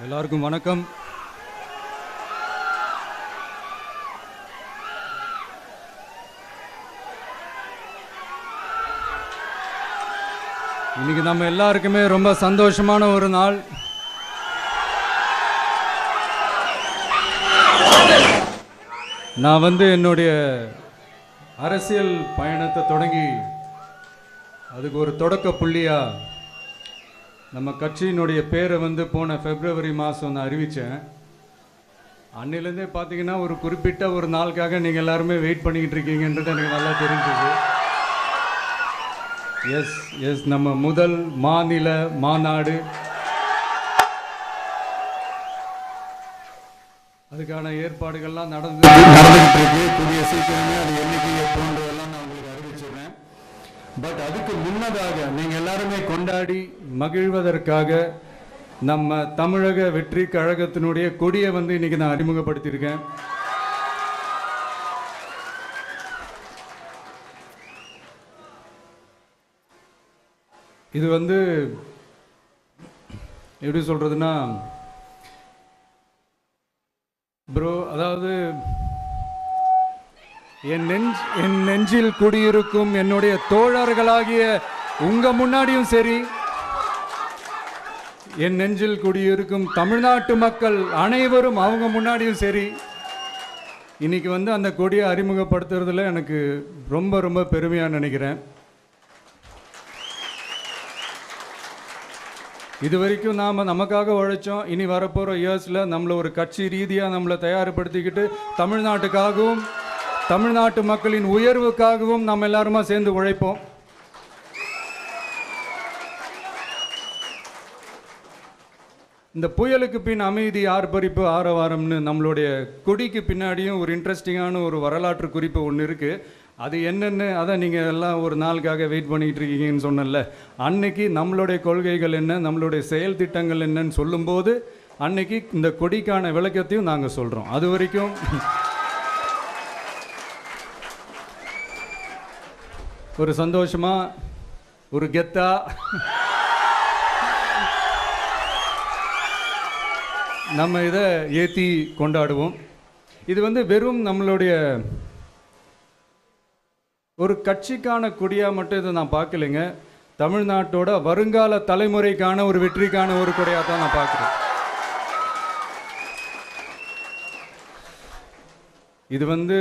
எல்லாருக்கும் வணக்கம். இன்னைக்கு நம்ம எல்லாருக்குமே ரொம்ப சந்தோஷமான ஒரு நாள். நான் வந்து என்னுடைய அரசியல் பயணத்தை தொடங்கி அதுக்கு ஒரு தொடக்க புள்ளியா நம்ம கட்சியினுடைய பேரை வந்து போன பிப்ரவரி மாதம் நான் அறிவித்தேன் அன்னிலேருந்தே பார்த்தீங்கன்னா ஒரு குறிப்பிட்ட ஒரு நாளுக்காக நீங்கள் எல்லாருமே வெயிட் பண்ணிக்கிட்டு இருக்கீங்கன்றது எனக்கு நல்லா தெரிஞ்சது. எஸ் எஸ் நம்ம முதல் மாநில மாநாடு. அதுக்கான ஏற்பாடுகள்லாம் நடந்து நடந்துகிட்டு இருக்கு. கூடிய சீக்கிரமே அது என்னைக்கு போன்ற பட் அதுக்கு முன்னதாக நீங்கள் எல்லாருமே கொண்டாடி மகிழ்வதற்காக நம்ம தமிழக வெற்றி கழகத்தினுடைய கொடியை வந்து இன்னைக்கு நான் அறிமுகப்படுத்தியிருக்கேன். இது வந்து எப்படி சொல்றதுன்னா என் நெஞ்ச் என் நெஞ்சில் குடியிருக்கும் என்னுடைய தோழர்களாகிய உங்க முன்னாடியும் சரி என் நெஞ்சில் குடியிருக்கும் தமிழ்நாட்டு மக்கள் அனைவரும் அவங்க முன்னாடியும் சரி இன்னைக்கு வந்து அந்த கொடியை அறிமுகப்படுத்துறதுல எனக்கு ரொம்ப ரொம்ப பெருமையாக நினைக்கிறேன். இது வரைக்கும் நாம் நமக்காக உழைச்சோம் இனி வரப்போகிற இயர்ஸில் நம்மளை ஒரு கட்சி ரீதியாக நம்மளை தயார்படுத்திக்கிட்டு தமிழ்நாட்டுக்காகவும் தமிழ்நாட்டு மக்களின் உயர்வுக்காகவும் நம்ம எல்லாருமா சேர்ந்து உழைப்போம். இந்த புயலுக்கு பின் அமைதி ஆர்ப்பரிப்பு ஆரவாரம்னு நம்மளுடைய கொடிக்கு பின்னாடியும் ஒரு இன்ட்ரெஸ்டிங்கான ஒரு வரலாற்று குறிப்பு ஒன்று இருக்குது அது என்னென்னு அதை நீங்கள் எல்லாம் ஒரு நாளுக்காக வெயிட் பண்ணிகிட்டு இருக்கீங்கன்னு சொன்னல அன்னைக்கு நம்மளுடைய கொள்கைகள் என்ன நம்மளுடைய செயல் திட்டங்கள் என்னன்னு சொல்லும்போது அன்னைக்கு இந்த கொடிக்கான விளக்கத்தையும் நாங்கள் சொல்கிறோம் அது வரைக்கும் ஒரு சந்தோஷமா ஒரு கெத்தா? நம்ம இதை ஏற்றி கொண்டாடுவோம். இது வந்து வெறும் நம்மளுடைய ஒரு கட்சிக்கான கொடியாக மட்டும் இதை நான் பார்க்கலைங்க. தமிழ்நாட்டோட வருங்கால தலைமுறைக்கான ஒரு வெற்றிக்கான ஒரு கொடியாக தான் நான் பார்க்குறேன். இது வந்து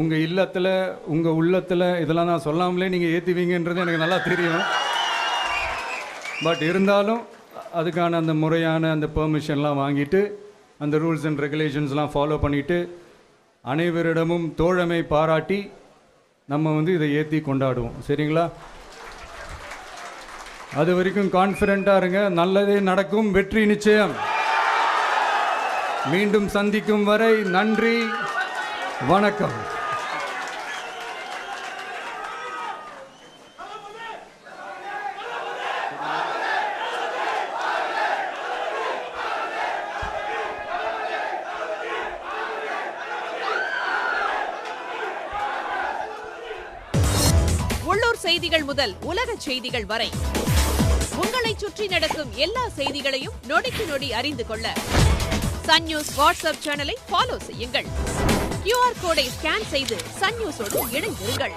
உங்கள் இல்லத்தில் உங்கள் உள்ளத்தில் இதெல்லாம் நான் சொல்லாமலே நீங்கள் ஏற்றுவீங்கன்றது எனக்கு நல்லா தெரியும். பட் இருந்தாலும் அதுக்கான அந்த முறையான அந்த பெர்மிஷன்லாம் வாங்கிட்டு அந்த ரூல்ஸ் அண்ட் ரெகுலேஷன்ஸ்லாம் ஃபாலோ பண்ணிவிட்டு அனைவரிடமும் தோழமை பாராட்டி நம்ம வந்து இதை ஏற்றி கொண்டாடுவோம். சரிங்களா? அது வரைக்கும் கான்ஃபிடெண்ட்டாக இருங்க. நல்லதே நடக்கும். வெற்றி நிச்சயம். மீண்டும் சந்திக்கும் வரை நன்றி. வணக்கம். உள்ளூர் செய்திகள் முதல் உலக செய்திகள் வரை. உங்களை சுற்றி நடக்கும் எல்லா செய்திகளையும் நொடிக்கு நொடி அறிந்து கொள்ள. சன் நியூஸ் வாட்ஸ்அப் சேனலை ஃபாலோ செய்யுங்கள். கியூஆர் கோடை ஸ்கேன் செய்து சன் நியூஸோடு இணைந்திருங்கள்.